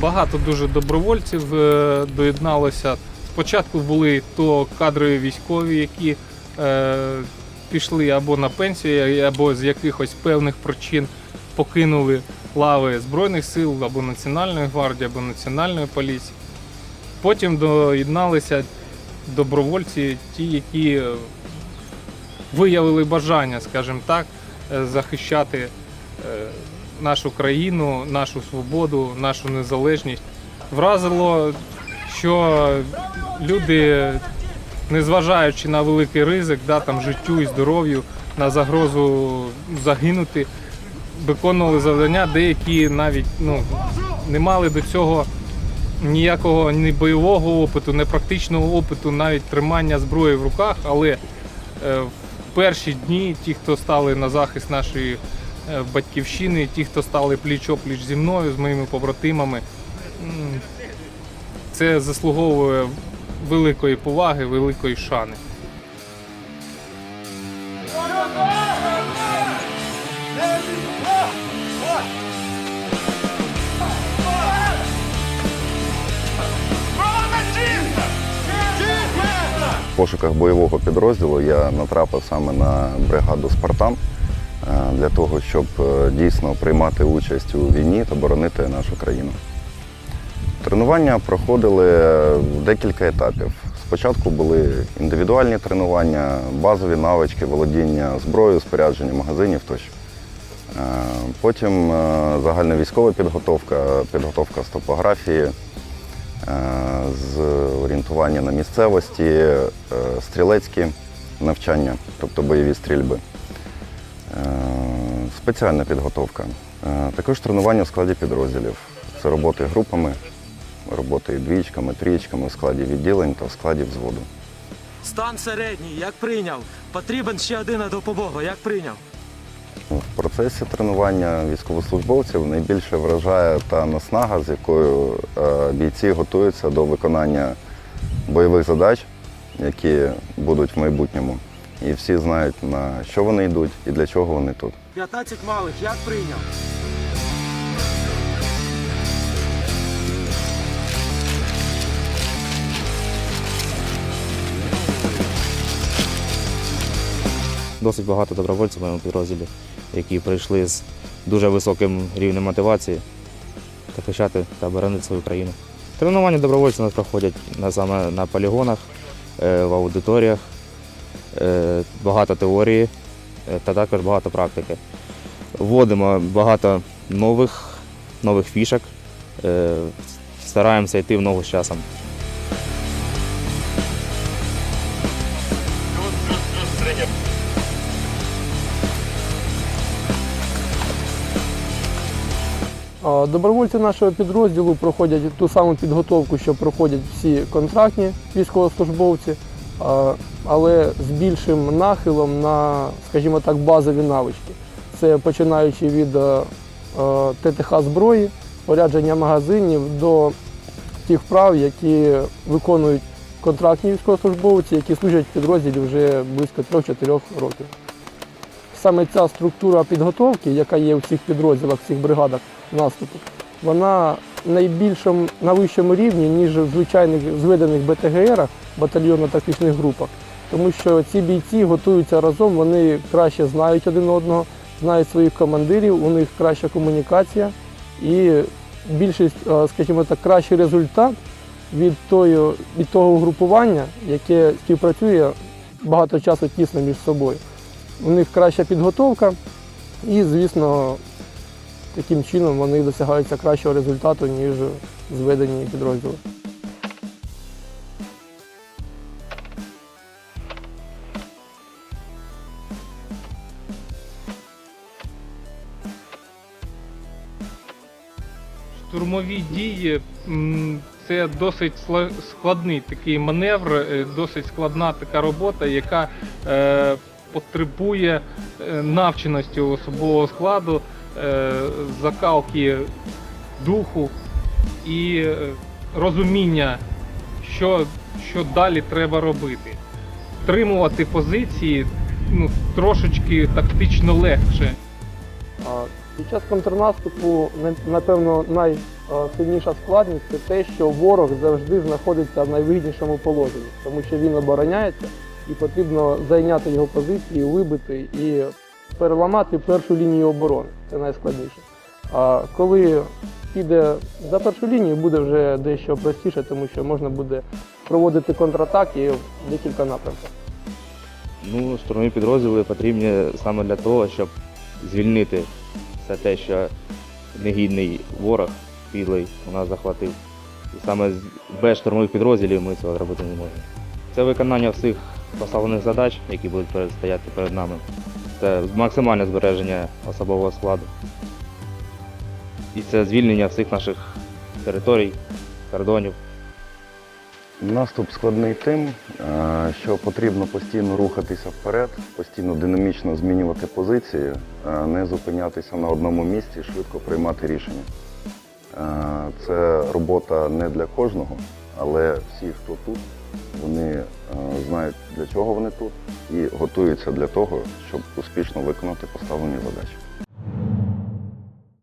Багато дуже добровольців е, доєдналося. Спочатку були то кадрові військові, які е, пішли або на пенсію, або з якихось певних причин покинули лави Збройних сил або Національної гвардії, або Національної поліції. Потім доєдналися добровольці, ті, які виявили бажання, скажімо так, е, захищати е, нашу країну, нашу свободу, нашу незалежність. Вразило, що люди, незважаючи на великий ризик, да, там, життю і здоров'ю, на загрозу загинути, виконували завдання, деякі навіть ну, не мали до цього ніякого ні бойового опиту, ні практичного опиту, навіть тримання зброї в руках, але е, в перші дні ті, хто стали на захист нашої батьківщини, ті, хто стали пліч-опліч зі мною, з моїми побратимами, це заслуговує великої поваги, великої шани. В пошуках бойового підрозділу я натрапив саме на бригаду Спартан е, для того, щоб е, дійсно приймати участь у війні та боронити нашу країну. Тренування проходили в декілька етапів. Спочатку були індивідуальні тренування, базові навички, володіння зброєю, спорядження магазинів тощо. Е, Потім е, загальна військова підготовка, підготовка з топографії, е, з орієнтування на місцевості, е, стрілецькі навчання, тобто бойові стрільби, Е, спеціальна підготовка. Е, Також тренування в складі підрозділів. Це роботи групами, роботи двічками, трієчками в складі відділень та в складі взводу. Стан середній, як прийняв. Потрібен ще один на допомогу, як прийняв. В процесі тренування військовослужбовців найбільше вражає та наснага, з якою е, бійці готуються до виконання бойових задач, які будуть в майбутньому. І всі знають, на що вони йдуть і для чого вони тут. 15 малих, як прийняв. Досить багато добровольців в моєму підрозділі, які прийшли з дуже високим рівнем мотивації захищати та боронити свою країну. Тренування добровольців у нас проходять саме на полігонах, е, в аудиторіях, е, багато теорії та також багато практики. Вводимо багато нових, нових фішок, е, стараємося йти в ногу з часом. Добровольці нашого підрозділу проходять ту саму підготовку, що проходять всі контрактні військовослужбовці, але з більшим нахилом на, скажімо так, базові навички. Це починаючи від е, е, ТТХ зброї, спорядження магазинів до тих вправ, які виконують контрактні військовослужбовці, які служать в підрозділі вже близько 3-4 років. Саме ця структура підготовки, яка є у всіх підрозділах, всіх бригадах наступу, вона найбільшому на вищому рівні, ніж в звичайних зведених БТГРах, батальйонно-тактичних групах. Тому що ці бійці готуються разом, вони краще знають один одного, знають своїх командирів, у них краща комунікація і більшість, е, скажімо так, кращий результат від, тої, від того угрупування, яке співпрацює багато часу тісно між собою. У них краща підготовка і, звісно, таким чином вони досягаються кращого результату, ніж зведені підрозділи. Штурмові дії це досить складний такий маневр, е, досить складна така робота, яка е, потребує е, навченості особового складу, закалки духу і е, розуміння, що, що далі треба робити. Тримувати позиції ну, трошечки тактично легше. Під час контрнаступу, на- напевно, найсильніша складність це те, що ворог завжди знаходиться в найвигіднішому положенні, тому що він обороняється і потрібно зайняти його позиції, вибити і переламати першу лінію оборони. Це найскладніше. А коли піде за першу лінію, буде вже дещо простіше, тому що можна буде проводити контратаки в декілька напрямків. Ну, штурмові підрозділи потрібні саме для того, щоб звільнити все те, що негідний ворог підлий у нас захватив. І саме без штурмових підрозділів ми цього зробити не можемо. Це виконання всіх поставлених задач, які будуть стояти перед нами. Це максимальне збереження особового складу. І це звільнення всіх наших територій, кордонів. Наступ складний тим, е, що потрібно постійно рухатися вперед, постійно динамічно змінювати позиції, е, не зупинятися на одному місці, швидко приймати рішення. Е, Це робота не для кожного, але всі, хто тут, вони е, знають, для чого вони тут і готуються для того, щоб успішно виконати поставлені задачі.